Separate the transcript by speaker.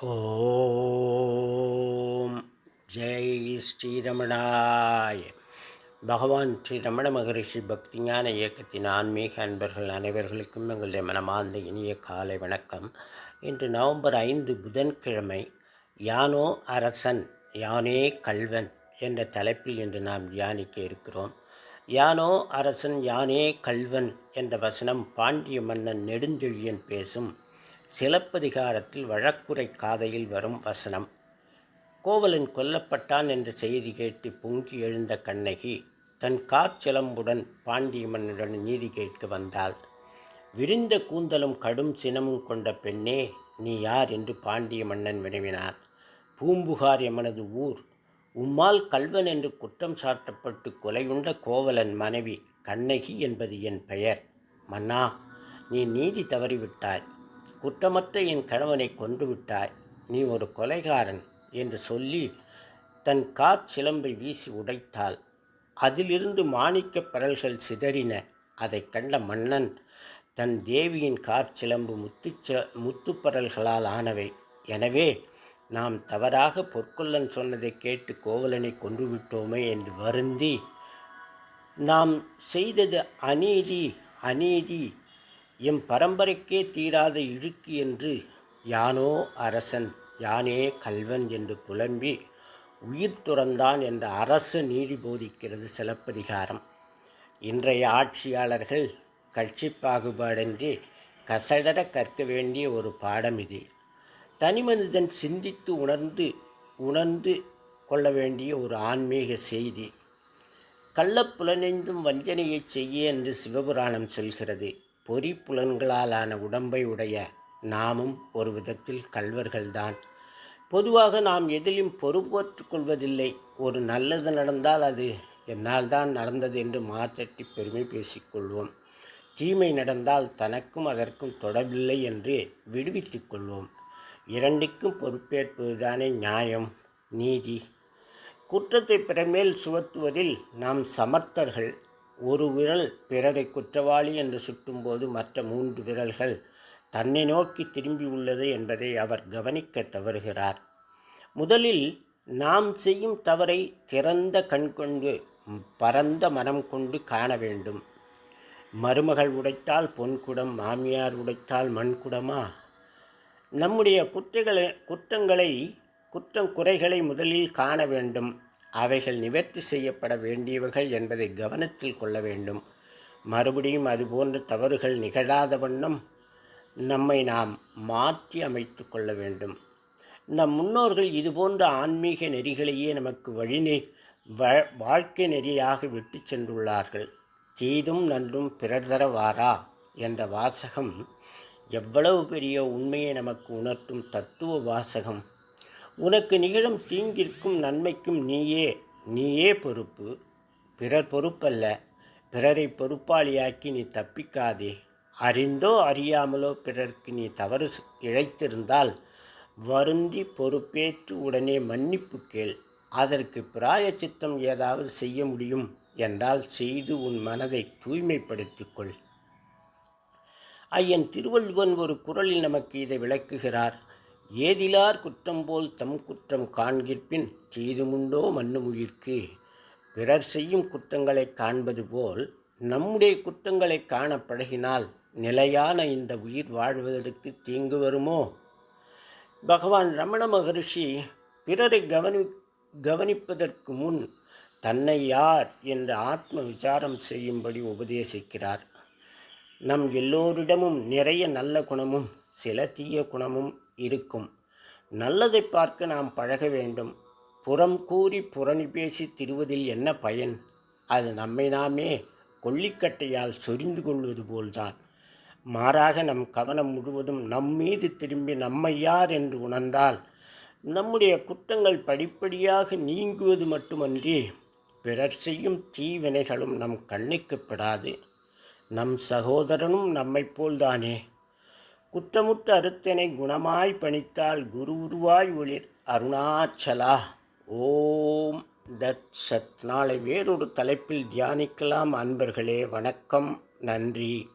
Speaker 1: ஓம். ஜெய் ஸ்ரீரமணாய். பகவான் ஸ்ரீ ரமண மகரிஷி பக்திஞான இயக்கத்தின் ஆன்மீக அன்பர்கள் அனைவர்களுக்கும் எங்களுடைய மனமார்ந்த இனிய காலை வணக்கம். இன்று நவம்பர் ஐந்து புதன்கிழமை யானோ அரசன் யானே கல்வன் என்ற தலைப்பில் இன்று நாம் தியானிக்க இருக்கிறோம். யானோ அரசன் யானே கல்வன் என்ற வசனம் பாண்டிய மன்னன் நெடுஞ்செழியன் பேசும் சிலப்பதிகாரத்தில் வழக்குரை காதையில் வரும் வசனம் கோவலன் கொல்லப்பட்டான் என்ற செய்தி கேட்டு பொங்கி எழுந்த கண்ணகி தன் காற்சிலம்புடன் பாண்டியமன்னுடன் நீதி கேட்க வந்தாள். விரிந்த கூந்தலும் கடும் சினமும் கொண்ட பெண்ணே நீ யார் என்று பாண்டிய மன்னன் வினவினான். பூம்புகார் எமனது ஊர் உம்மால் கல்வன் என்று குற்றம் சாட்டப்பட்டு கொலையுண்ட கோவலன் மனைவி கண்ணகி என்பது என் பெயர். மன்னா நீ நீதி தவறிவிட்டாய். குற்றமற்ற என் கணவனை கொன்றுவிட்டாய். நீ ஒரு கொலைகாரன் என்று சொல்லி தன் காற்சிலம்பை வீசி உடைத்தாள். அதிலிருந்து மாணிக்க பரல்கள் சிதறின. அதை கண்ட மன்னன் தன் தேவியின் காற்சிலம்பு முத்து முத்துப்பரல்களால் ஆனவை. எனவே நாம் தவறாக பொற்கொள்ளன் சொன்னதை கேட்டு கோவலனை கொன்றுவிட்டோமே என்று வருந்தி நாம் செய்தது அநீதி அநீதி எம் பரம்பரைக்கே தீராத இழுக்கு என்று யானோ அரசன் யானே கல்வன் என்று புலம்பி உயிர் துறந்தான் என்ற அரசு நீதி போதிக்கிறது சிலப்பதிகாரம். இன்றைய ஆட்சியாளர்கள் கட்சி பாகுபாடின்றி கசடர கற்க வேண்டிய ஒரு பாடம் இது. தனிமனிதன் சிந்தித்து உணர்ந்து உணர்ந்து கொள்ள வேண்டிய ஒரு ஆன்மீக செய்தி. கள்ளப்புலனைந்தும் வஞ்சனையை செய்ய என்று சிவபுராணம் சொல்கிறது. பொறிப்புலன்களாலான உடம்பை உடைய நாமும் ஒரு விதத்தில் கல்வர்கள்தான் பொதுவாக நாம் எதிலும் பொறுப்பேற்றுக் கொள்வதில்லை. ஒரு நல்லது நடந்தால் அது என்னால் தான் நடந்தது என்று மாத்தட்டி பெருமை பேசிக்கொள்வோம் தீமை நடந்தால் தனக்கும் அதற்கும் தொடர்பில்லை என்று விடுவித்து கொள்வோம். இரண்டுக்கும் பொறுப்பேற்பதுதானே நியாயம் நீதி. குற்றத்தை பிறமேல் சுவத்துவதில் நாம் சமர்த்தர்கள் ஒரு விரல் பிறரை குற்றவாளி என்று சுட்டும்போது மற்ற மூன்று விரல்கள் தன்னை நோக்கி திரும்பி உள்ளது என்பதை அவர் கவனிக்க தவறுகிறார். முதலில் நாம் செய்யும் தவறை திறந்த கண் கொண்டு பரந்த மனம் கொண்டு காண வேண்டும். மருமகள் உடைத்தால் பொன்குடம் மாமியார் உடைத்தால் மண்குடமா நம்முடைய குற்றங்களை குற்றங்களை குற்றம் குறைகளை முதலில் காண வேண்டும். அவைகள் நிவர்த்தி செய்யப்பட வேண்டியவைகள் என்பதை கவனத்தில் கொள்ள வேண்டும். மறுபடியும் அதுபோன்ற தவறுகள் நிகழாத வண்ணம் நம்மை நாம் மாற்றி அமைத்து கொள்ள வேண்டும். நம் முன்னோர்கள் இதுபோன்ற ஆன்மீக நெறிகளையே நமக்கு வழிநே வாழ்க்கை நெறியாக விட்டு சென்றுள்ளார்கள். தீதும் நன்றும் பிறர் தரவாரா என்ற வாசகம் எவ்வளவு பெரிய உண்மையை நமக்கு உணர்த்தும் தத்துவ வாசகம். உனக்கு நிகழும் தீங்கிற்கும் நன்மைக்கும் நீயே நீயே பொறுப்பு. பிறர் பொறுப்பல்ல பிறரை பொறுப்பாளியாக்கி நீ தப்பிக்காதே. அறிந்தோ அறியாமலோ பிறர்க்கு நீ தவறு இழைத்திருந்தால் வருந்தி பொறுப்பேற்று உடனே மன்னிப்பு கேள். அதற்கு பிராய சித்தம் ஏதாவது செய்ய முடியும் என்றால் செய்து உன் மனதை தூய்மைப்படுத்திக்கொள் ஐயன் திருவள்ளுவன் ஒரு குரலில் நமக்கு இதை விளக்குகிறார். ஏதிலார் குற்றம் போல் தம் குற்றம் காண்கிற்பின் செய்துமுண்டோ மண்ணுமுயிர்க்கு. பிறர் செய்யும் குற்றங்களை காண்பது போல் நம்முடைய குற்றங்களை காண பழகினால் நிலையான இந்த உயிர் வாழ்வதற்கு தீங்கு வருமோ? பகவான் ரமண மகரிஷி பிறரை கவனி கவனிப்பதற்கு முன் தன்னை யார் என்று ஆத்ம விசாரம் செய்யும்படி உபதேசிக்கிறார். நம் எல்லோரிடமும் நிறைய நல்ல குணமும் சில தீய குணமும் இருக்கும். நல்லதை பார்க்க நாம் பழக வேண்டும். புறம் கூறி புறணி பேசி திருவதில் என்ன பயன்? அது நம்மை நாமே கொல்லிக்கட்டையால் சொரிந்து கொள்வது போல்தான். மாறாக நம் கவனம் முழுவதும் நம் மீது திரும்பி நம்மை யார் என்று உணர்ந்தால் நம்முடைய குற்றங்கள் படிப்படியாக நீங்குவது மட்டுமன்றி பிறர் செய்யும் தீவினைகளும் நம் கண்ணுக்குப்படாது நம் சகோதரனும் நம்மைப் போல்தானே? குற்றமுற்ற அறுத்தனை குணமாய் பணித்தால் குரு உருவாய் ஒளிர் அருணாச்சலா. ஓம் தத் சத் நாளை வேறொரு தலைப்பில் தியானிக்கலாம் அன்பர்களே. வணக்கம். நன்றி.